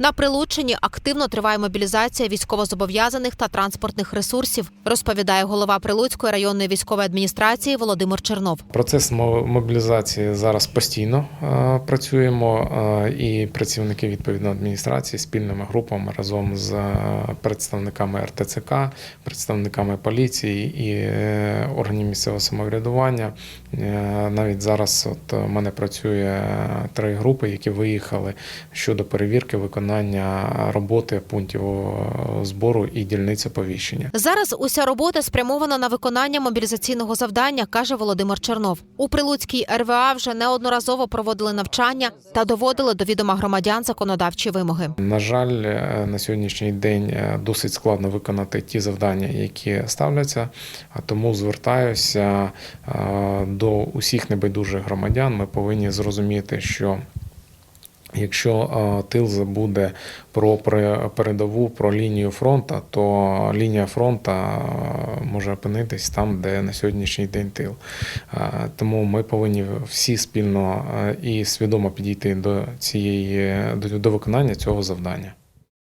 На Прилуччині активно триває мобілізація військовозобов'язаних та транспортних ресурсів, розповідає голова Прилуцької районної військової адміністрації Володимир Чернов. Процес мо- мобілізації зараз постійно е, працюємо, е, і працівники відповідно адміністрації спільними групами разом з е, представниками РТЦК, представниками поліції і органів місцевого самоврядування. Навіть зараз от мене працює три групи, які виїхали щодо перевірки виконання роботи пунктів е, збору і дільниць оповіщення. Зараз уся робота спрямована на виконання мобілізаційного завдання, каже Володимир Чернов. У Прилуцькій РВА вже неодноразово проводили навчання та доводили до відома громадян законодавчі вимоги. На жаль, е, на сьогоднішній день е, досить складно виконати ті завдання, які ставляться. А тому звертаюся до усіх небайдужих громадян. Ми повинні зрозуміти, що Якщо тил забуде про передову, про лінію фронту, то лінія фронту е, може опинитись там, де на сьогоднішній день тил. Тому ми повинні всі спільно і свідомо підійти до цієї до виконання цього завдання.